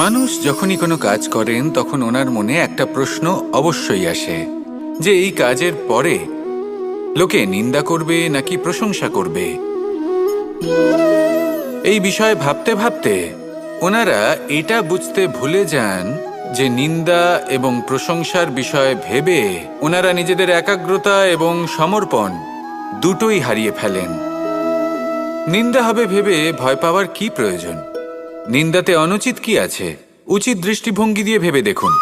মানুষ যখনই কোনো কাজ করেন, তখন ওনার মনে একটা প্রশ্ন অবশ্যই আসে, যে এই কাজের পরে লোকে নিন্দা করবে নাকি প্রশংসা করবে? এই বিষয়ে ভাবতে ভাবতে ওনারা এটা বুঝতে ভুলে যান যে নিন্দা এবং প্রশংসার বিষয়ে ভেবে ওনারা নিজেদের একাগ্রতা এবং সমর্পণ দুটোই হারিয়ে ফেলেন। নিন্দা হবে ভেবে ভয় পাওয়ার কি প্রয়োজন? নিন্দাতে অনুচিত কি আছে? উচিত দৃষ্টিভঙ্গি দিয়ে ভেবে দেখুন।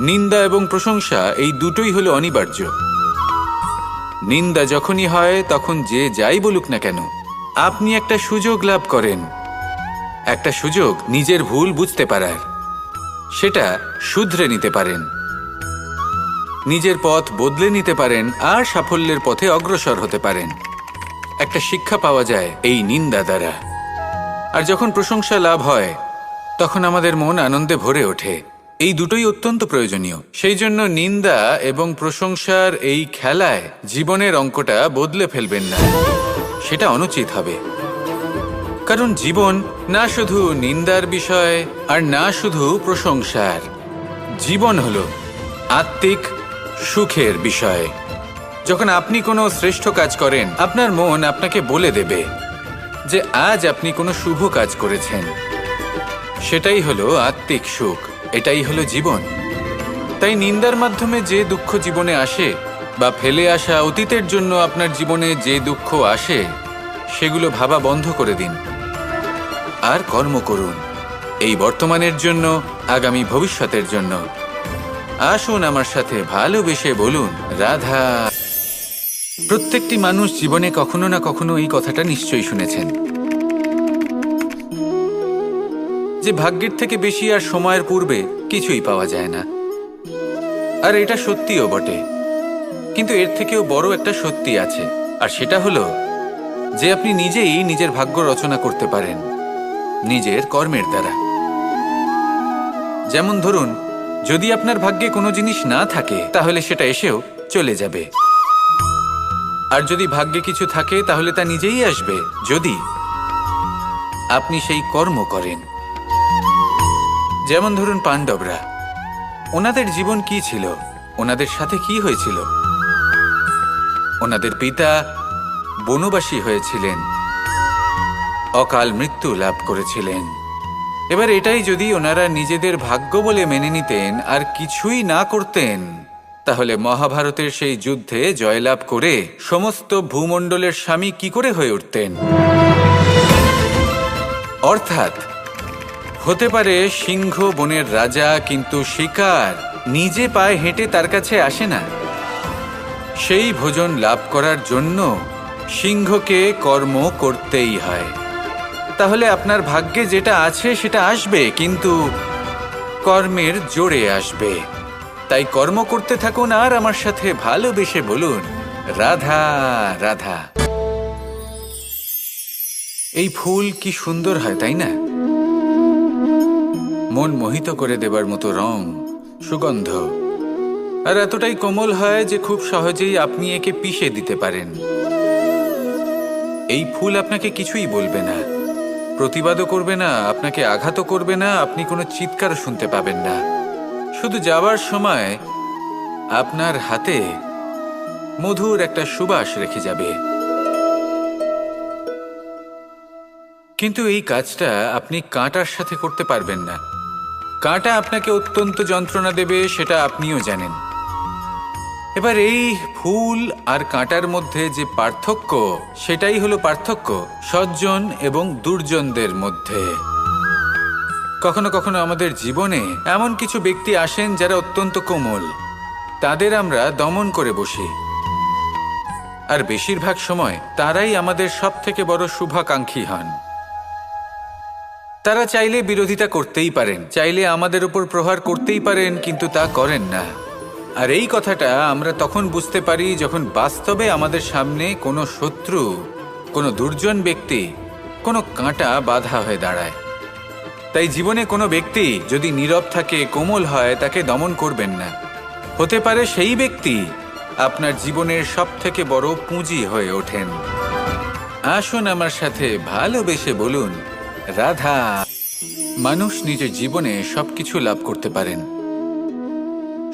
নিন্দা এবং প্রশংসা এই দুটোই হলো অনিবার্য। নিন্দা যখনই হয়, তখন যে যাই বলুক না কেন, আপনি একটা সুযোগ লাভ করেন। একটা সুযোগ নিজের ভুল বুঝতে পারার। সেটা শুধরে নিতে পারেন। নিজের পথ বদলে নিতে পারেন আর সাফল্যের পথে অগ্রসর হতে পারেন। একটা শিক্ষা পাওয়া যায় এই নিন্দা দ্বারা। আর যখন প্রশংসা লাভ হয়, তখন আমাদের মন আনন্দে ভরে ওঠে। এই দুটোই অত্যন্ত প্রয়োজনীয়। সেই জন্য নিন্দা এবং প্রশংসার এই খেলায় জীবনের অঙ্কটা বদলে ফেলবেন না। সেটা অনুচিত হবে। কারণ জীবন না শুধু নিন্দার বিষয় আর না শুধু প্রশংসার। জীবন হল আত্মিক সুখের বিষয়। যখন আপনি কোনো শ্রেষ্ঠ কাজ করেন, আপনার মন আপনাকে বলে দেবে। যে আজ আপনি কোনো শুভ কাজ করেছেন। সেটাই হলো আত্মিক সুখ। এটাই হলো জীবন। তাই নিন্দার মাধ্যমে যে দুঃখ জীবনে আসে বা ফেলে আসা অতীতের জন্য আপনার জীবনে যে দুঃখ আসে, সেগুলো ভাবা বন্ধ করে দিন। আর কর্ম করুন। এই বর্তমানের জন্য, আগামী ভবিষ্যতের জন্য। আসুন আমার সাথে ভালোবেসে বলুন, রাধা প্রত্যেকটি মানুষ জীবনে কখনো না কখনো এই কথাটা নিশ্চয়ই শুনেছেন। যে ভাগ্যের থেকে বেশি আর সময়ের পূর্বে কিছুই পাওয়া যায় না। আর এটা সত্যিও বটে। কিন্তু এর থেকেও বড় একটা সত্যি আছে, আর সেটা হলো যে আপনি নিজেই নিজের ভাগ্য রচনা করতে পারেন, নিজের কর্মের দ্বারা। যেমন ধরুন, যদি আপনার ভাগ্যে কোনো জিনিস না থাকে, তাহলে সেটা এসেও চলে যাবে। আর যদি ভাগ্যে কিছু থাকে, তাহলে তা নিজেই আসবে। যদি আপনি সেই কর্ম করেন। যেমন ধরুন পাণ্ডবরা, ওনাদের জীবন কি ছিল? ওনাদের সাথে কি হয়েছিল? ওনাদের পিতা বনবাসী হয়েছিলেন। অকাল মৃত্যু লাভ করেছিলেন। এবার এটাই যদি ওনারা নিজেদের ভাগ্য বলে মেনে নিতেন, আর কিছুই না করতেন তাহলে মহাভারতের সেই যুদ্ধে জয়লাভ করে সমস্ত ভূমণ্ডলের স্বামী কি করে হয়ে উঠতেন? অর্থাৎ, হতে পারে সিংহ বনের রাজা কিন্তু শিকার নিজে পায়ে হেঁটে তার কাছে আসে না। সেই ভোজন লাভ করার জন্য সিংহকে কর্ম করতেই হয়। তাহলে আপনার ভাগ্যে যেটা আছে সেটা আসবে, কিন্তু কর্মের জোরে আসবে। তাই কর্ম করতে থাকুন আর আমার সাথে ভালোবেসে বলুন, রাধা রাধা। এই ফুল কি সুন্দর হয়, তাই না? মন মোহিত করে দেবার মতো রং, সুগন্ধ। আর এতটাই কোমল হয় যে খুব সহজেই আপনি একে পিষে দিতে পারেন। এই ফুল আপনাকে কিছুই বলবে না, প্রতিবাদও করবে না, আপনাকে আঘাতও করবে না, আপনি কোনো চিৎকারও শুনতে পাবেন না। শুধু যাওয়ার সময় আপনার হাতে মধুর একটা সুবাস রেখে যাবে। কিন্তু এই কাজটা আপনি কাঁটার সাথে করতে পারবেন না। কাঁটা আপনাকে অত্যন্ত যন্ত্রণা দেবে, সেটা আপনিও জানেন। এবার এই ফুল আর কাঁটার মধ্যে যে পার্থক্য, সেটাই হলো পার্থক্য সজ্জন এবং দুর্জনদের মধ্যে। কখনো কখনো আমাদের জীবনে এমন কিছু ব্যক্তি আসেন যারা অত্যন্ত কোমল। তাদের আমরা দমন করে বসি। আর বেশিরভাগ সময় তারাই আমাদের সব থেকে বড় শুভাকাঙ্ক্ষী হন। তারা চাইলে বিরোধিতা করতেই পারেন, চাইলে আমাদের উপর প্রহার করতেই পারেন, কিন্তু তা করেন না। আর এই কথাটা আমরা তখন বুঝতে পারি যখন বাস্তবে আমাদের সামনে কোনো শত্রু, কোনো দুর্জন ব্যক্তি, কোনো কাঁটা বাধা হয়ে দাঁড়ায়। তাই জীবনে কোনো ব্যক্তি যদি নীরব থাকে, কোমল হয়, তাকে দমন করবেন না। হতে পারে সেই ব্যক্তি আপনার জীবনের সব থেকে বড় পুঁজি হয়ে ওঠেন। আসুন আমার সাথে ভালোবেসে বলুন, রাধা, মানুষ নিজের জীবনে সবকিছু লাভ করতে পারেন।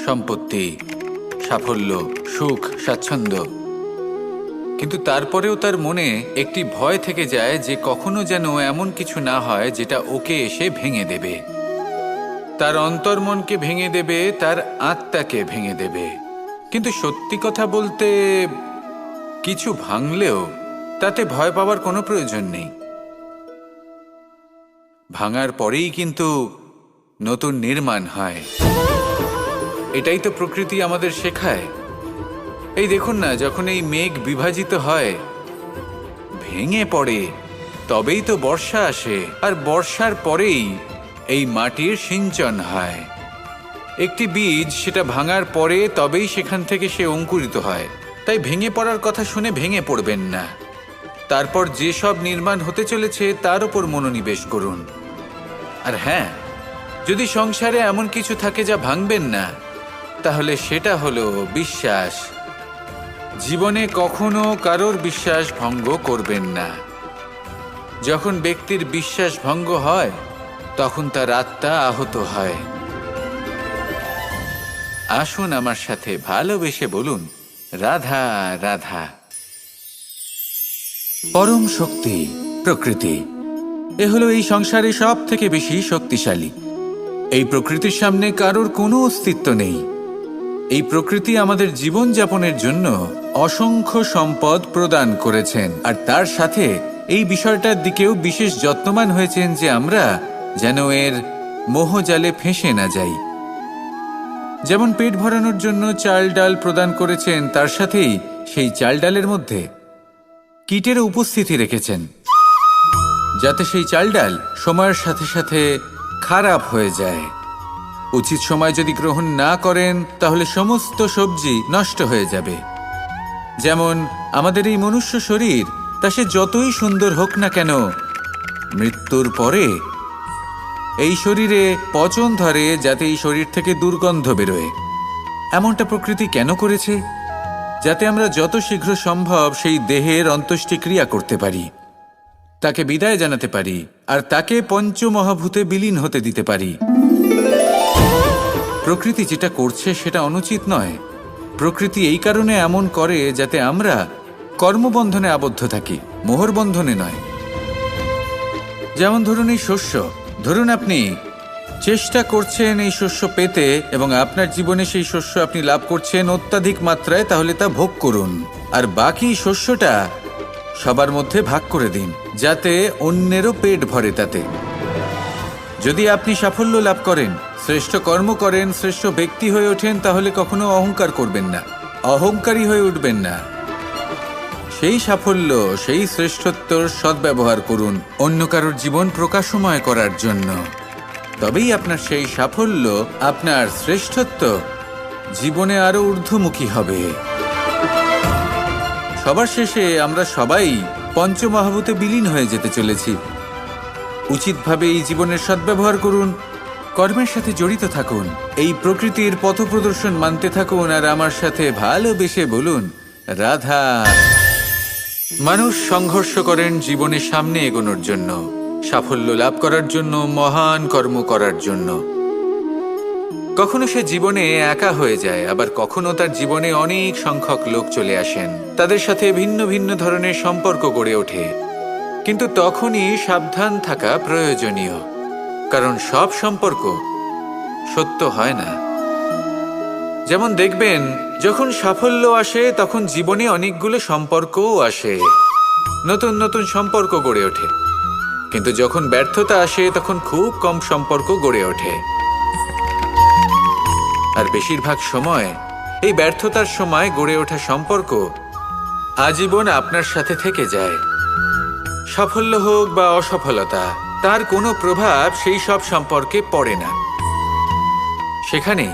সম্পত্তি, সাফল্য, সুখ, স্বাচ্ছন্দ্য কিন্তু তারপরেও তার মনে একটি ভয় থেকে যায় যে কখনো যেন এমন কিছু না হয় যেটা ওকে এসে ভেঙে দেবে। তার অন্তর্মনকে ভেঙে দেবে, তার আত্মাকে ভেঙে দেবে। কিন্তু সত্যি কথা বলতে, কিছু ভাঙলেও তাতে ভয় পাওয়ার কোনো প্রয়োজন নেই। ভাঙার পরেই কিন্তু নতুন নির্মাণ হয়। এটাই তো প্রকৃতি আমাদের শেখায়। এই দেখুন না, যখন এই মেঘ বিভাজিত হয়, ভেঙে পড়ে, তবেই তো বর্ষা আসে। আর বর্ষার পরেই এই মাটির সিঞ্চন হয়। একটি বীজ সেটা ভাঙার পরে তবেই সেখান থেকে সে অঙ্কুরিত হয়। তাই ভেঙে পড়ার কথা শুনে ভেঙে পড়বেন না। তারপর যেসব নির্মাণ হতে চলেছে, তার উপর মনোনিবেশ করুন। আর হ্যাঁ যদি সংসারে এমন কিছু থাকে যা ভাঙবেন না, তাহলে সেটা হলো বিশ্বাস। জীবনে কখনো কারোর বিশ্বাস ভঙ্গ করবেন না। যখন ব্যক্তির বিশ্বাস ভঙ্গ হয়, তখন তার আত্মা আহত হয়। আসুন আমার সাথে ভালোবেসে বলুন, রাধা রাধা। পরম শক্তি, প্রকৃতি। এ হলো এই সংসারে সব থেকে বেশি শক্তিশালী। এই প্রকৃতির সামনে কারোর কোনো অস্তিত্ব নেই। এই প্রকৃতি আমাদের জীবন যাপনের জন্য অসংখ্য সম্পদ প্রদান করেছেন। আর তার সাথে এই বিষয়টার দিকেও বিশেষ যত্নবান হয়েছেন যে আমরা যেন এর মোহজালে ফেঁসে না যাই। যেমন পেট ভরানোর জন্য চাল ডাল প্রদান করেছেন, তার সাথেই সেই চাল ডালের মধ্যে কীটের উপস্থিতি রেখেছেন। যাতে সেই চাল ডাল সময়ের সাথে সাথে খারাপ হয়ে যায়। উচিত সময় যদি গ্রহণ না করেন, তাহলে সমস্ত সবজি নষ্ট হয়ে যাবে। যেমন, আমাদের এই মনুষ্য শরীর, তা সে যতই সুন্দর হোক না কেন, মৃত্যুর পরে এই শরীরে পচন ধরে যাতে এই শরীর থেকে দুর্গন্ধ বেরোয়। এমনটা প্রকৃতি কেন করেছে? যাতে আমরা যত শীঘ্র সম্ভব সেই দেহের অন্ত্যেষ্টিক্রিয়া করতে পারি, তাকে বিদায় জানাতে পারি, আর তাকে পঞ্চমহাভূতে বিলীন হতে দিতে পারি। প্রকৃতি যেটা করছে সেটা অনুচিত নয়। প্রকৃতি এই কারণে এমন করে যাতে আমরা কর্মবন্ধনে আবদ্ধ থাকি, মোহর বন্ধনে নয়। যেমন ধরুন এই শস্য, ধরুন আপনি চেষ্টা করছেন এই শস্য পেতে এবং আপনার জীবনে সেই শস্য আপনি লাভ করছেন অত্যাধিক মাত্রায়, তাহলে তা ভোগ করুন। আর বাকি শস্যটা সবার মধ্যে ভাগ করে দিন, যাতে অন্যেরও পেট ভরে তাতে। যদি আপনি সাফল্য লাভ করেন শ্রেষ্ঠ কর্ম করেন, শ্রেষ্ঠ ব্যক্তি হয়ে ওঠেন, তাহলে কখনো অহংকার করবেন না। অহংকারী হয়ে উঠবেন না। সেই সাফল্য, সেই শ্রেষ্ঠত্বর সদ্ব্যবহার করুন অন্য কারোর জীবন প্রকাশময় করার জন্য। তবেই আপনার সেই সাফল্য, আপনার শ্রেষ্ঠত্ব জীবনে আরও ঊর্ধ্বমুখী হবে। সবার শেষে আমরা সবাই পঞ্চমহাভূতে বিলীন হয়ে যেতে চলেছি। উচিতভাবে এই জীবনের সদ্ব্যবহার করুন কর্মের সাথে জড়িত থাকুন। এই প্রকৃতির পথপ্রদর্শন মানতে থাকুন আর আমার সাথে ভালোবেসে বলুন, রাধা। মানুষ সংঘর্ষ করেন জীবনে সামনে এগোনোর জন্য, সাফল্য লাভ করার জন্য, মহান কর্ম করার জন্য। কখনো সে জীবনে একা হয়ে যায়, আবার কখনো তার জীবনে অনেক সংখ্যক লোক চলে আসেন। তাদের সাথে ভিন্ন ভিন্ন ধরনের সম্পর্ক গড়ে ওঠে। কিন্তু তখনই সাবধান থাকা প্রয়োজনীয়। কারণ সব সম্পর্ক সত্য হয় না। যেমন দেখবেন, যখন সাফল্য আসে, তখন জীবনে অনেকগুলো সম্পর্কও আসে। নতুন নতুন সম্পর্ক গড়ে ওঠে। কিন্তু যখন ব্যর্থতা আসে, তখন খুব কম সম্পর্ক গড়ে ওঠে। আর বেশিরভাগ সময়, এই ব্যর্থতার সময় গড়ে ওঠা সম্পর্ক আজীবন আপনার সাথে থেকে যায়। সাফল্য হোক বা অসফলতা তার কোনো প্রভাব সেই সব সম্পর্কে পড়ে না। সেখানে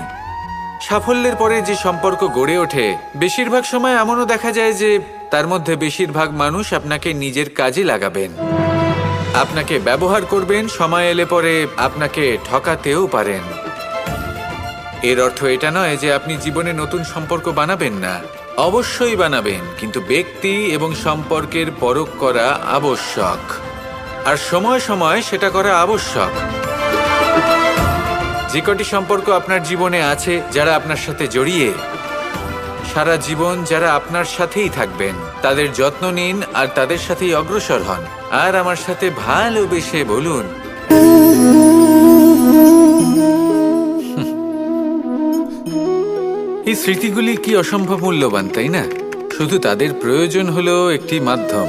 সাফল্যের পরে যে সম্পর্ক গড়ে ওঠে, বেশিরভাগ সময় এমনও দেখা যায় যে তার মধ্যে বেশিরভাগ মানুষ আপনাকে নিজের কাজে লাগাবেন। আপনাকে ব্যবহার করবেন, সময় এলে পরে আপনাকে ঠকাতেও পারেন। এর অর্থ এটা নয় যে আপনি জীবনে নতুন সম্পর্ক বানাবেন না। অবশ্যই বানাবেন, কিন্তু ব্যক্তি এবং সম্পর্কের পরখ করা আবশ্যক। আর সময় সময় সেটা করা আবশ্যক। যে কটি সম্পর্ক আপনার জীবনে আছে যারা আপনার সাথে জড়িয়ে, সারা জীবন যারা আপনার সাথেই থাকবেন, তাদের যত্ন নিন আর তাদের সাথেই অগ্রসর হন। আর আমার সাথে ভালোবেসে বলুন, এই স্মৃতিগুলি কি অসম্ভব মূল্যবান, তাই না? শুধু তাদের প্রয়োজন হলো একটি মাধ্যম।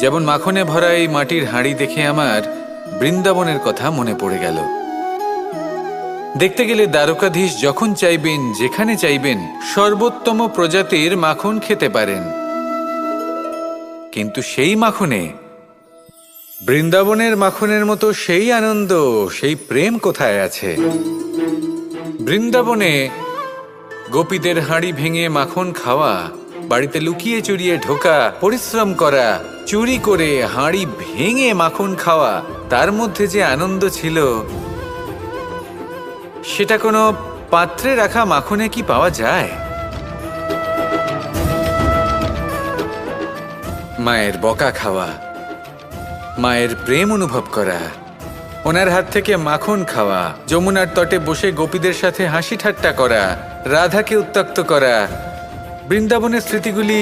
যেমন মাখনে ভরা এই মাটির হাঁড়ি দেখে আমার বৃন্দাবনের কথা মনে পড়ে গেল। দেখতে গেলে দ্বারকাধীশ যখন চাইবেন, যেখানে চাইবেন, সর্বোত্তম প্রজাতির মাখন খেতে পারেন। কিন্তু সেই মাখনে, বৃন্দাবনের মাখনের মতো সেই আনন্দ, সেই প্রেম কোথায় আছে? বৃন্দাবনে গোপীদের হাঁড়ি ভেঙে মাখন খাওয়া, বাড়িতে লুকিয়ে চুরিয়ে ঢোকা, পরিশ্রম করা চুরি করে হাঁড়ি ভেঙে মাখন খাওয়া, তার মধ্যে যে আনন্দ ছিল, সেটা কোনো পাত্রে রাখা মাখনে কি পাওয়া যায়? মায়ের বকা খাওয়া, মায়ের প্রেম অনুভব করা, ওনার হাত থেকে মাখন খাওয়া, যমুনার তটে বসে গোপীদের সাথে হাসি ঠাট্টা করা, রাধাকে উত্তক্ত করা, বৃন্দাবনের স্মৃতিগুলি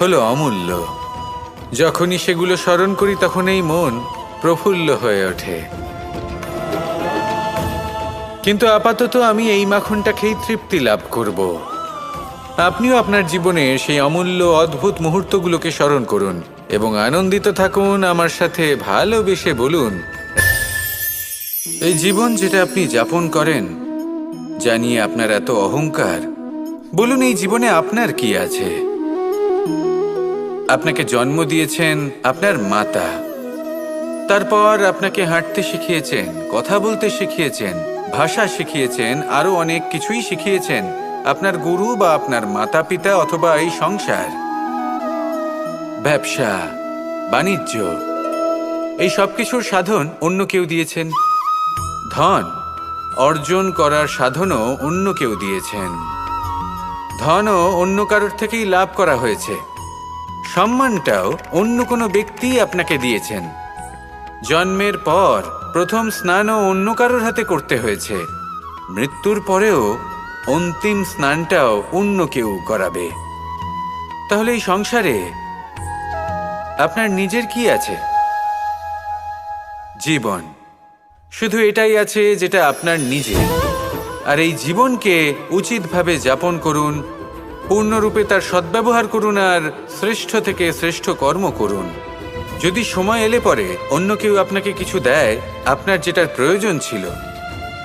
হলো অমূল্য। যখনই সেগুলো স্মরণ করি তখন এই মন প্রফুল্ল হয়ে ওঠে। কিন্তু আপাতত আমি এই মাখনটা খেয়েই তৃপ্তি লাভ করব। আপনিও আপনার জীবনে সেই অমূল্য, অদ্ভুত মুহূর্তগুলোকে স্মরণ করুন এবং আনন্দিত থাকুন, আমার সাথে ভালোবেসে বলুন, এই জীবন যেটা আপনি যাপন করেন জানিয়ে আপনার এত অহংকার, বলুন এই জীবনে আপনার কি আছে? আপনাকে জন্ম দিয়েছেন আপনার মাতা। তারপর আপনাকে হাঁটতে শিখিয়েছেন, কথা বলতে শিখিয়েছেন, ভাষা শিখিয়েছেন, আরও অনেক কিছুই শিখিয়েছেন, আপনার গুরু বা আপনার মাতা পিতা অথবা এই সংসার। ব্যবসা, বাণিজ্য, এই সব কিছুর সাধন অন্য কেউ দিয়েছেন। ধন, অর্জন করার সাধনও অন্য কেউ দিয়েছেন। ধনও অন্য কারোর থেকেই লাভ করা হয়েছে। সম্মানটাও অন্য কোনো ব্যক্তি আপনাকে দিয়েছেন। জন্মের পর প্রথম স্নানও অন্য কারোর হাতে করতে হয়েছে। মৃত্যুর পরেও অন্তিম স্নানটাও অন্য কেউ করাবে। তাহলে এই সংসারে আপনার নিজের কি আছে? জীবন। শুধু এটাই আছে যেটা আপনার নিজের। আর এই জীবনকে উচিতভাবে যাপন করুন পূর্ণরূপে তার সদ্ব্যবহার করুন আর শ্রেষ্ঠ থেকে শ্রেষ্ঠ কর্ম করুন। যদি সময় এলে পরে অন্য কেউ আপনাকে কিছু দেয়, আপনার যেটার প্রয়োজন ছিল,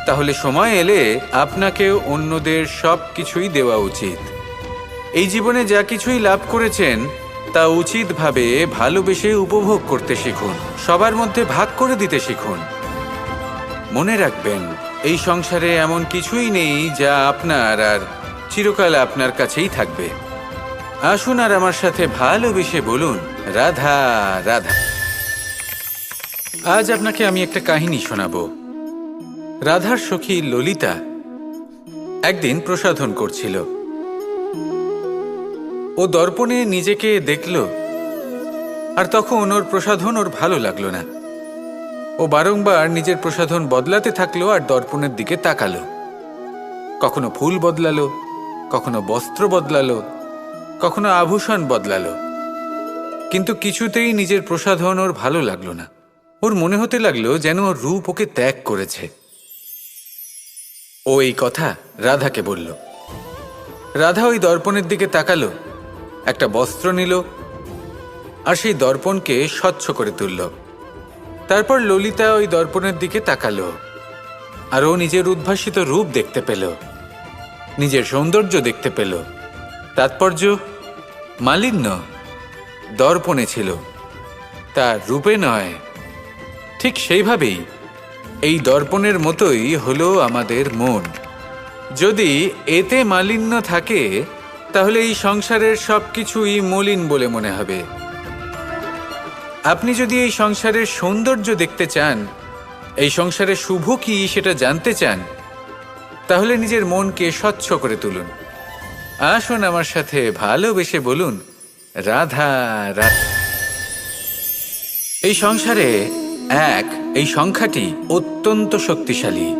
তাহলে সময় এলে আপনাকেও অন্যদের সব কিছুই দেওয়া উচিত। এই জীবনে যা কিছুই লাভ করেছেন, তা উচিতভাবে ভালোবেসে উপভোগ করতে শিখুন, সবার মধ্যে ভাগ করে দিতে শিখুন। মনে রাখবেন, এই সংসারে এমন কিছুই নেই যা আপনার আর চিরকাল আপনার কাছেই থাকবে। আসুন আর আমার সাথে ভালোবেসে বলুন, রাধা রাধা। আজ আপনাকে আমি একটা কাহিনী শোনাব। রাধার সখী ললিতা একদিন প্রসাধন করছিল। ও দর্পণে নিজেকে দেখল, আর তখন ওর প্রসাধন ওর ভালো লাগল না। ও বারংবার নিজের প্রসাধন বদলাতে থাকল আর দর্পণের দিকে তাকালো। কখনো ফুল বদলালো কখনো বস্ত্র বদলালো, কখনো আভূষণ বদলালো। কিন্তু কিছুতেই নিজের প্রসাধন ওর ভালো লাগল না। ওর মনে হতে লাগল যেন ওর রূপ ওকে ত্যাগ করেছে। ও এই কথা রাধাকে বলল। রাধা ওই দর্পণের দিকে তাকালো, একটা বস্ত্র নিল আর সেই দর্পণকে স্বচ্ছ করে তুলল। তারপর ললিতা ওই দর্পণের দিকে তাকালো আর ও নিজের উদ্ভাসিত রূপ দেখতে পেল। নিজের সৌন্দর্য দেখতে পেল। তাৎপর্য মালিন্য, দর্পণে ছিল। তার রূপে নয়। ঠিক সেইভাবেই এই দর্পণের মতোই হলো আমাদের মন। যদি এতে মালিন্য থাকে, তাহলে এই সংসারের সব কিছুই মলিন বলে মনে হবে। আপনি যদি এই সংসারের সৌন্দর্য দেখতে চান, এই সংসারের শুভ কি সেটা জানতে চান তাহলে নিজের মনকে স্বচ্ছ করে তুলুন। আসুন আমার সাথে ভালোবেসে বলুন, রাধা রাধা এই সংসারে এক, এই সংখ্যাটি অত্যন্ত শক্তিশালী।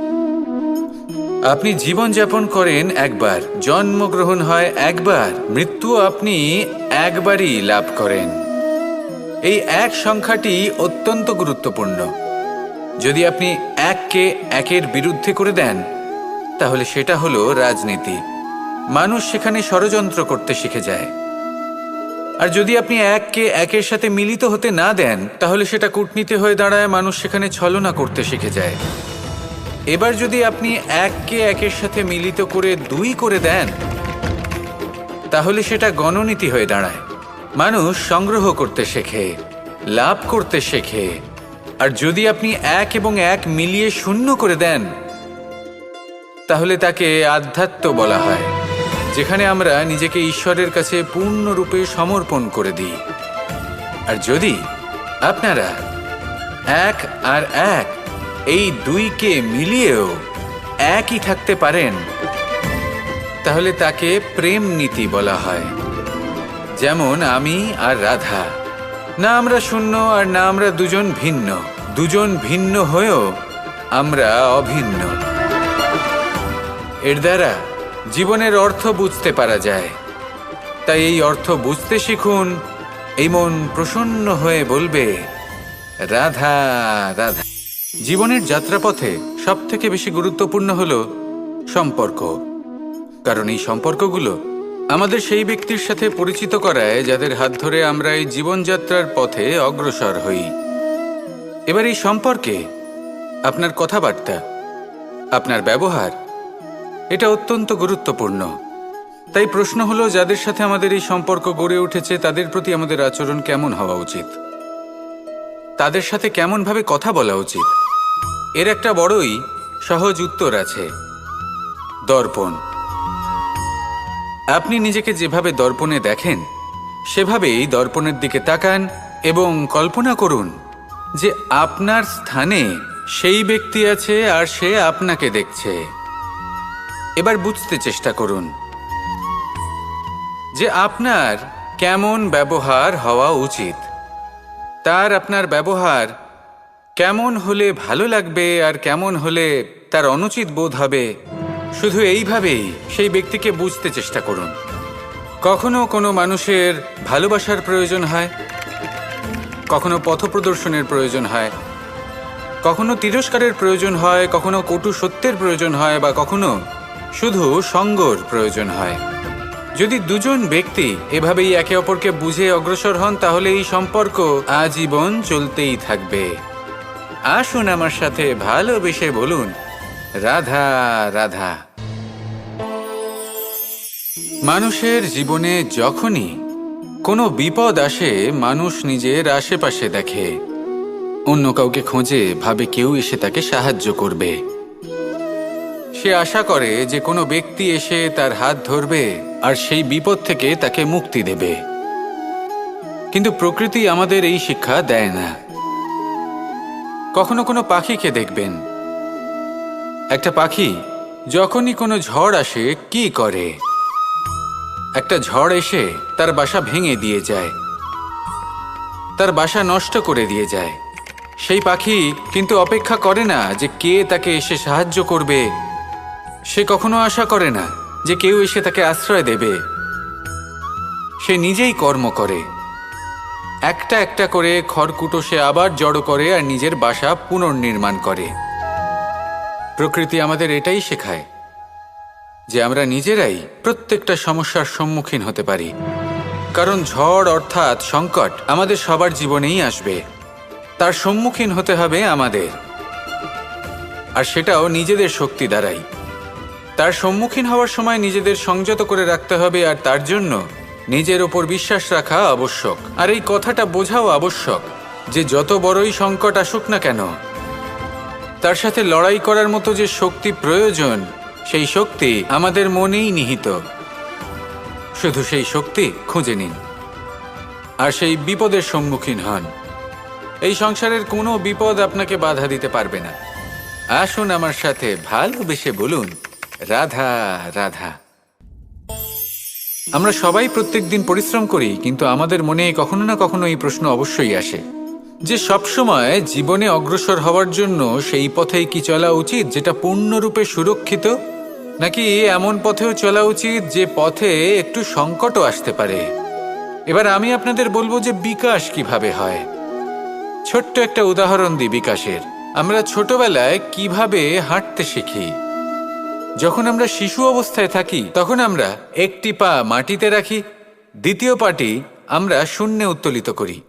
আপনি জীবনযাপন করেন একবার, জন্মগ্রহণ হয় একবার মৃত্যু আপনি একবারই লাভ করেন। এই এক সংখ্যাটি অত্যন্ত গুরুত্বপূর্ণ। যদি আপনি এককে একের বিরুদ্ধে করে দেন তাহলে সেটা হলো রাজনীতি। মানুষ সেখানে ষড়যন্ত্র করতে শিখে যায়। আর যদি আপনি এককে একের সাথে মিলিত হতে না দেন, তাহলে সেটা কূটনীতি হয়ে দাঁড়ায়, মানুষ সেখানে ছলনা করতে শিখে যায়। এবার যদি আপনি এককে একের সাথে মিলিত করে দুই করে দেন, তাহলে সেটা গণনীতি হয়ে দাঁড়ায়। মানুষ সংগ্রহ করতে শেখে, লাভ করতে শেখে। আর যদি আপনি এক এবং এক মিলিয়ে শূন্য করে দেন তাহলে তাকে আধ্যাত্ম বলা হয়, যেখানে আমরা নিজেকে ঈশ্বরের কাছে পূর্ণরূপে সমর্পণ করে দিই। আর যদি আপনারা এক আর এক এই দুইকে মিলিয়েও একই থাকতে পারেন, তাহলে তাকে প্রেম নীতি বলা হয়। যেমন আমি আর রাধা, না আমরা শূন্য আর না আমরা দুজন ভিন্ন দুজন ভিন্ন হয়েও আমরা অভিন্ন। এর দ্বারা জীবনের অর্থ বুঝতে পারা যায়। তাই এই অর্থ বুঝতে শিখুন, এই মন প্রসন্ন হয়ে বলবে, রাধা রাধা। জীবনের যাত্রাপথে সব থেকে বেশি গুরুত্বপূর্ণ হল সম্পর্ক। কারণ এই সম্পর্কগুলো আমাদের সেই ব্যক্তির সাথে পরিচিত করায় যাদের হাত ধরে আমরা এই জীবনযাত্রার পথে অগ্রসর হই। এবার এই সম্পর্কে আপনার কথাবার্তা, আপনার ব্যবহার এটা অত্যন্ত গুরুত্বপূর্ণ। তাই প্রশ্ন হলো, যাদের সাথে আমাদের এই সম্পর্ক গড়ে উঠেছে, তাদের প্রতি আমাদের আচরণ কেমন হওয়া উচিত? তাদের সাথে কেমনভাবে কথা বলা উচিত? এর একটা বড়ই সহজ উত্তর আছে, দর্পণ। আপনি নিজেকে যেভাবে দর্পণে দেখেন, সেভাবেই দর্পণের দিকে তাকান এবং কল্পনা করুন যে আপনার স্থানে সেই ব্যক্তি আছে আর সে আপনাকে দেখছে। এবার বুঝতে চেষ্টা করুন যে আপনার কেমন ব্যবহার হওয়া উচিত। তার আপনার ব্যবহার কেমন হলে ভালো লাগবে আর কেমন হলে তার অনুচিত বোধ হবে। শুধু এইভাবেই সেই ব্যক্তিকে বুঝতে চেষ্টা করুন। কখনো কোনো মানুষের ভালোবাসার প্রয়োজন হয়, কখনো পথপ্রদর্শনের প্রয়োজন হয়, কখনো তিরস্কারের প্রয়োজন হয়, কখনো কটু সত্যের প্রয়োজন হয় বা কখনো শুধু সঙ্গর প্রয়োজন হয়। যদি দুজন ব্যক্তি এভাবেই একে অপরকে বুঝে অগ্রসর হন, তাহলে এই সম্পর্ক আজীবন চলতেই থাকবে। আসুন আমার সাথে ভালোবেসে বলুন, রাধা রাধা। মানুষের জীবনে যখনই কোনো বিপদ আসে, মানুষ নিজের আশেপাশে দেখে। অন্য কাউকে খোঁজে, ভাবে কেউ এসে তাকে সাহায্য করবে। সে আশা করে যে কোনো ব্যক্তি এসে তার হাত ধরবে আর সেই বিপদ থেকে তাকে মুক্তি দেবে। কিন্তু প্রকৃতি আমাদের এই শিক্ষা দেয় না। কখনো কোনো পাখিকে দেখবেন। একটা পাখি, যখনই কোনো ঝড় আসে, কি করে? একটা ঝড় এসে তার বাসা ভেঙে দিয়ে যায়। তার বাসা নষ্ট করে দিয়ে যায়। সেই পাখি কিন্তু অপেক্ষা করে না যে কে তাকে এসে সাহায্য করবে সে কখনো আশা করে না যে কেউ এসে তাকে আশ্রয় দেবে। সে নিজেই কর্ম করে। একটা একটা করে খড়কুটো সে আবার জড়ো করে আর নিজের বাসা পুনর্নির্মাণ করে। প্রকৃতি আমাদের এটাই শেখায় যে আমরা নিজেরাই প্রত্যেকটা সমস্যার সম্মুখীন হতে পারি। কারণ ঝড় অর্থাৎ সংকট আমাদের সবার জীবনেই আসবে। তার সম্মুখীন হতে হবে আমাদের। আর সেটাও নিজেদের শক্তি দ্বারাই। তার সম্মুখীন হওয়ার সময় নিজেদের সংযত করে রাখতে হবে আর তার জন্য নিজের ওপর বিশ্বাস রাখা আবশ্যক। আর এই কথাটা বোঝাও আবশ্যক যে যত বড়ই সংকট আসুক না কেন, তার সাথে লড়াই করার মতো যে শক্তি প্রয়োজন, সেই শক্তি আমাদের মনেই নিহিত। শুধু সেই শক্তি খুঁজে নিন আর সেই বিপদের সম্মুখীন হন। এই সংসারের কোনো বিপদ আপনাকে বাধা দিতে পারবে না। আসুন আমার সাথে ভালোবেসে বলুন। রাধা রাধা। আমরা সবাই প্রত্যেক দিন পরিশ্রম করি, কিন্তু আমাদের মনে কখনো না কখনো এই প্রশ্ন অবশ্যই আসে, যে সবসময় জীবনে অগ্রসর হওয়ার জন্য সেই পথেই কি চলা উচিত, যেটা পূর্ণরূপে সুরক্ষিত? নাকি এমন পথেও চলা উচিত, যে পথে একটু সংকটও আসতে পারে? এবার আমি আপনাদের বলব যে বিকাশ কীভাবে হয়। ছোট্ট একটা উদাহরণ দিই বিকাশের। আমরা ছোটবেলায় কীভাবে হাঁটতে শিখি? যখন আমরা শিশু অবস্থায় থাকি, তখন আমরা একটি পা মাটিতে রাখি, দ্বিতীয় পাটি আমরা শূন্যে উত্তোলিত করি।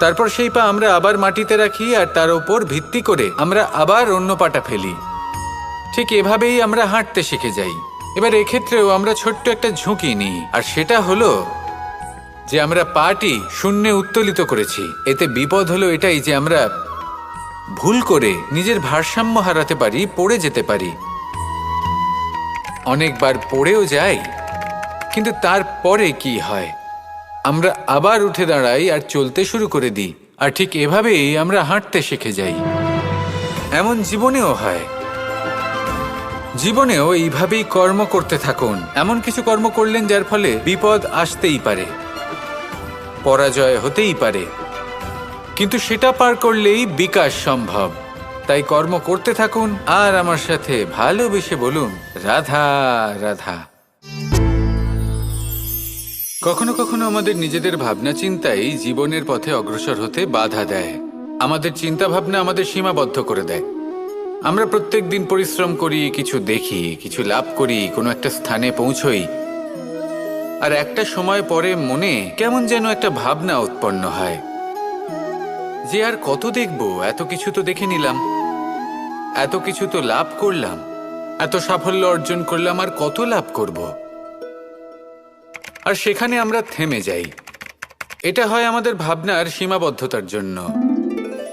তারপর সেই পা আমরা আবার মাটিতে রাখি আর তার উপর ভিত্তি করে আমরা আবার অন্য পাটা ফেলি। ঠিক এভাবেই আমরা হাঁটতে শিখে যাই। এবার এক্ষেত্রেও আমরা ছোট্ট একটা ঝুঁকি নিই, আর সেটা হলো যে আমরা পাটি শূন্যে উত্তোলিত করেছি। এতে বিপদ হলো এটাই যে আমরা ভুল করে নিজের ভারসাম্য হারাতে পারি, পড়ে যেতে পারি। অনেকবার পড়েও যাই, কিন্তু তারপরে কি হয়? আমরা আবার উঠে দাঁড়াই আর চলতে শুরু করে দিই, আর ঠিক এভাবেই আমরা হাঁটতে শিখে যাই। এমন জীবনেও হয়। জীবনেও এইভাবেই কর্ম করতে থাকুন। এমন কিছু কর্ম করলেন যার ফলে বিপদ আসতেই পারে, পরাজয় হতেই পারে। কিন্তু সেটা পার করলেই বিকাশ সম্ভব। তাই কর্ম করতে থাকুন আর আমার সাথে ভালোবেসে বলুন, রাধা রাধা। কখনো কখনো আমাদের নিজেদের ভাবনা চিন্তাই জীবনের পথে অগ্রসর হতে বাধা দেয়। আমাদের চিন্তা ভাবনা আমাদের সীমাবদ্ধ করে দেয়। আমরা প্রত্যেক দিন পরিশ্রম করি, কিছু দেখি, কিছু লাভ করি, কোনো একটা স্থানে পৌঁছই। আর একটা সময় পরে মনে কেমন যেন একটা ভাবনা উৎপন্ন হয়। যে আর কত দেখব, এত কিছু তো দেখে নিলাম। এত কিছু তো লাভ করলাম। এত সাফল্য অর্জন করলাম, আর কত লাভ করব? আর সেখানে আমরা থেমে যাই। এটা হয় আমাদের ভাবনার সীমাবদ্ধতার জন্য।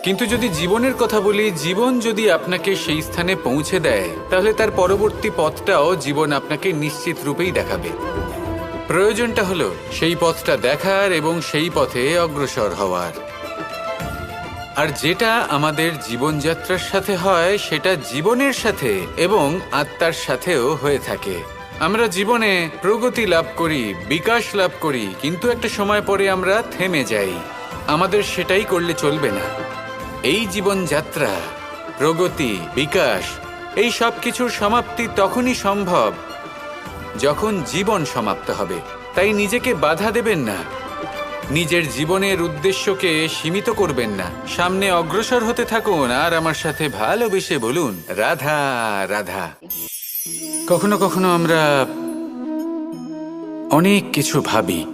কিন্তু যদি জীবনের কথা বলি, জীবন যদি আপনাকে সেই স্থানে পৌঁছে দেয়, তাহলে তার পরবর্তী পথটাও জীবন আপনাকে নিশ্চিত রূপেই দেখাবে। প্রয়োজনটা হলো সেই পথটা দেখার এবং সেই পথে অগ্রসর হওয়ার। আর যেটা আমাদের জীবনযাত্রার সাথে হয়, সেটা জীবনের সাথে এবং আত্মার সাথেও হয়ে থাকে। আমরা জীবনে প্রগতি লাভ করি, বিকাশ লাভ করি, কিন্তু একটা সময় পরে আমরা থেমে যাই। আমাদের সেটাই করলে চলবে না। এই জীবনযাত্রা, প্রগতি, বিকাশ, এই সব কিছুর সমাপ্তি তখনই সম্ভব যখন জীবন সমাপ্ত হবে। তাই নিজেকে বাধা দেবেন না। নিজের জীবনের উদ্দেশ্যকে সীমিত করবেন না। সামনে অগ্রসর হতে থাকুন আর আমার সাথে ভালোবেসে বলুন, রাধা রাধা। কখনো কখনো আমরা অনেক কিছু ভাবি।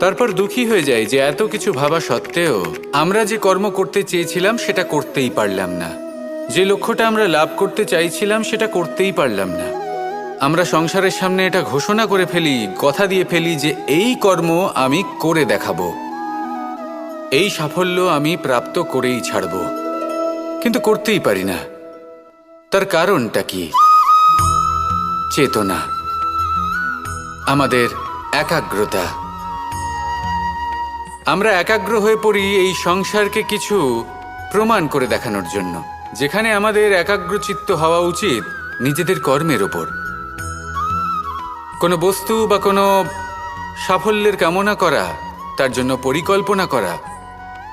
তারপর দুঃখী হয়ে যাই যে এত কিছু ভাবা সত্ত্বেও আমরা যে কর্ম করতে চেয়েছিলাম সেটা করতেই পারলাম না। যে লক্ষ্যটা আমরা লাভ করতে চাইছিলাম সেটা করতেই পারলাম না। আমরা সংসারের সামনে এটা ঘোষণা করে ফেলি, কথা দিয়ে ফেলি যে এই কর্ম আমি করে দেখাবো। এই সাফল্য আমি প্রাপ্ত করেই ছাড়ব। কিন্তু করতেই পারি না। তার কারণটা কি? চেতনা। আমাদের একাগ্রতা। আমরা একাগ্র হয়ে পড়ি এই সংসারকে কিছু প্রমাণ করে দেখানোর জন্য। যেখানে আমাদের একাগ্রচিত্ত হওয়া উচিত নিজেদের কর্মের ওপর। কোনো বস্তু বা কোনো সাফল্যের কামনা করা, তার জন্য পরিকল্পনা করা,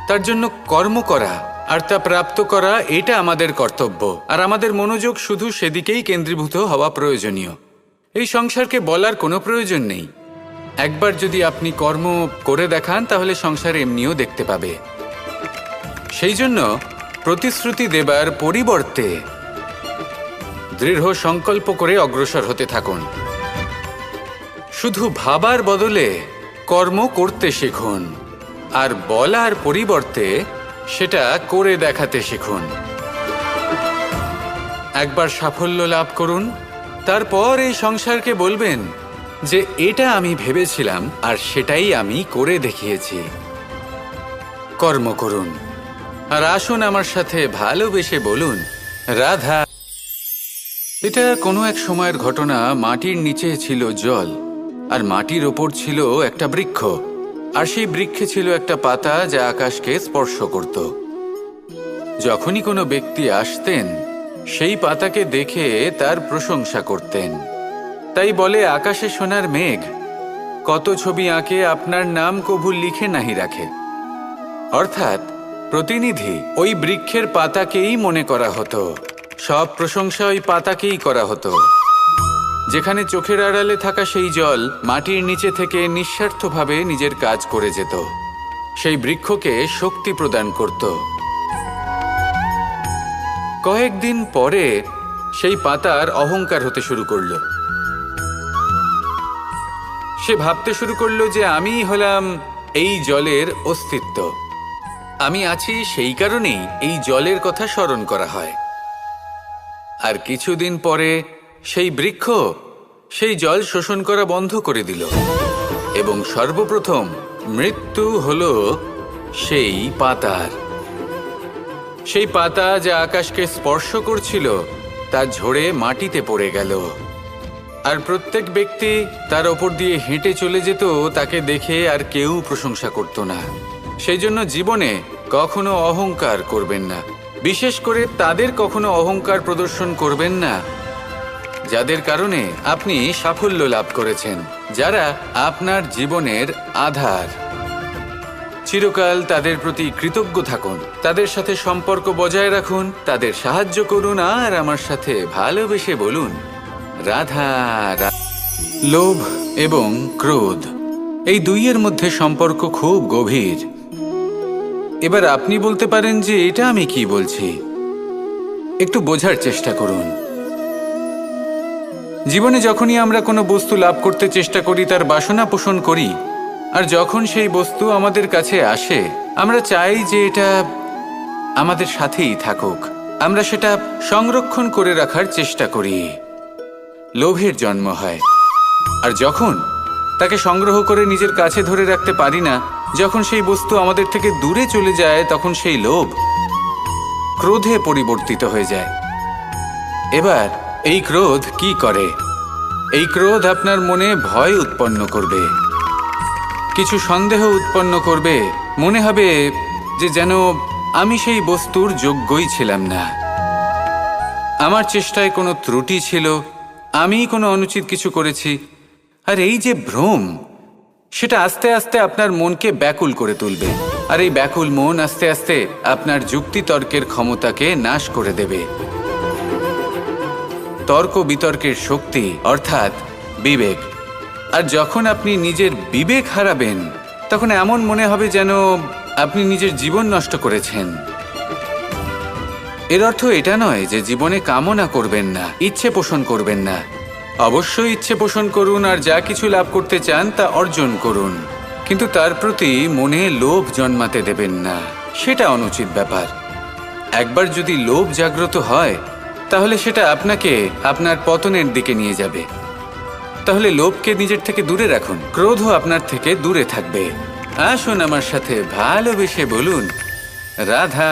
তার জন্য কর্ম করা, আর তা প্রাপ্ত করা, এটা আমাদের কর্তব্য। আর আমাদের মনোযোগ শুধু সেদিকেই কেন্দ্রীভূত হওয়া প্রয়োজনীয়। এই সংসারকে বলার কোনো প্রয়োজন নেই। একবার যদি আপনি কর্ম করে দেখান, তাহলে সংসার এমনিও দেখতে পাবে। সেই জন্য প্রতিশ্রুতি দেবার পরিবর্তে দৃঢ় সংকল্প করে অগ্রসর হতে থাকুন। শুধু ভাবার বদলে কর্ম করতে শিখুন, আর বলার পরিবর্তে সেটা করে দেখাতে শিখুন। একবার সাফল্য লাভ করুন, তারপর এই সংসারকে বলবেন যে, এটা আমি ভেবেছিলাম আর সেটাই আমি করে দেখিয়েছি। কর্ম করুন, আর আসুন আমার সাথে ভালোবেসে বলুন, রাধা। এটা কোনো এক সময়ের ঘটনা, মাটির নিচে ছিল জল। আর মাটির ওপর ছিল একটা বৃক্ষ, আর সেই বৃক্ষে ছিল একটা পাতা যা আকাশকে স্পর্শ করত। যখনই কোনো ব্যক্তি আসতেন, সেই পাতাকে দেখে তার প্রশংসা করতেন। তাই বলে, আকাশে সোনার মেঘ, কত ছবি আঁকে আপনার নাম কভু লিখে নাহি রাখে। অর্থাৎ, প্রতিনিধি, ওই বৃক্ষের পাতাকেই মনে করা হতো, সব প্রশংসা ওই পাতাকেই করা হতো। যেখানে চোখের আড়ালে থাকা সেই জল মাটির নিচে থেকে নিঃস্বার্থভাবে নিজের কাজ করে যেত। সেই বৃক্ষকে শক্তি প্রদান করত। কয়েকদিন পরে সেই পাতার অহংকার হতে শুরু করল। সে ভাবতে শুরু করল যে আমিই হলাম এই জলের অস্তিত্ব। আমি আছি সেই কারণেই এই জলের কথা স্মরণ করা হয়। আর কিছুদিন পরে সেই বৃক্ষ সেই জল শোষণ করা বন্ধ করে দিল। এবং সর্বপ্রথম মৃত্যু হল সেই পাতার। সেই পাতা যা আকাশকে স্পর্শ করছিল, তা ঝরে মাটিতে পড়ে গেল। আর প্রত্যেক ব্যক্তি তার ওপর দিয়ে হেঁটে চলে যেত, তাকে দেখে আর কেউ প্রশংসা করত না। সেই জন্য জীবনে কখনো অহংকার করবেন না। বিশেষ করে তাদের কখনো অহংকার প্রদর্শন করবেন না। যাদের কারণে আপনি সাফল্য লাভ করেছেন, যারা আপনার জীবনের আধার। চিরকাল তাদের প্রতি কৃতজ্ঞ থাকুন, তাদের সাথে সম্পর্ক বজায় রাখুন, তাদের সাহায্য করুন, আর আমার সাথে ভালোবেসে বলুন, রাধা লোভ এবং ক্রোধ, এই দুইয়ের মধ্যে সম্পর্ক খুব গভীর। এবার আপনি বলতে পারেন যে এটা আমি কি বলছি। একটু বোঝার চেষ্টা করুন। জীবনে যখনই আমরা কোনো বস্তু লাভ করতে চেষ্টা করি, তার বাসনা পোষণ করি, আর যখন সেই বস্তু আমাদের কাছে আসে, আমরা চাই যে এটা আমাদের সাথেই থাকুক। আমরা সেটা সংরক্ষণ করে রাখার চেষ্টা করি। লোভের জন্ম হয়। আর যখন তাকে সংগ্রহ করে নিজের কাছে ধরে রাখতে পারি না, যখন সেই বস্তু আমাদের থেকে দূরে চলে যায়, তখন সেই লোভ ক্রোধে পরিবর্তিত হয়ে যায়। এবার এই ক্রোধ কি করে? এই ক্রোধ আপনার মনে ভয় উৎপন্ন করবে। কিছু সন্দেহ উৎপন্ন করবে। মনে হবে যে যেন আমি সেই বস্তুর যোগ্যই ছিলাম না। আমার চেষ্টায় কোনো ত্রুটি ছিল, আমি কোনো অনুচিত কিছু করেছি। আর এই যে ভ্রম, সেটা আস্তে আস্তে আপনার মনকে ব্যাকুল করে তুলবে। আর এই ব্যাকুল মন আস্তে আস্তে আপনার যুক্তিতর্কের ক্ষমতাকে নাশ করে দেবে। তর্ক বিতর্কের শক্তি, অর্থাৎ বিবেক। আর যখন আপনি নিজের বিবেক হারাবেন, তখন এমন মনে হবে যেন আপনি নিজের জীবন নষ্ট করেছেন। এর অর্থ এটা নয় যে জীবনে কামনা করবেন না, ইচ্ছে পোষণ করবেন না। অবশ্যই ইচ্ছে পোষণ করুন আর যা কিছু লাভ করতে চান তা অর্জন করুন। কিন্তু তার প্রতি মনে লোভ জন্মাতে দেবেন না, সেটা অনুচিত ব্যাপার। একবার যদি লোভ জাগ্রত হয় তাহলে সেটা আপনাকে আপনার পতনের দিকে নিয়ে যাবে। তাহলে লোভকে নিজের থেকে দূরে রাখুন। ক্রোধও আপনার থেকে দূরে থাকবে। আসুন আমার সাথে ভালোবেসে বলুন, রাধা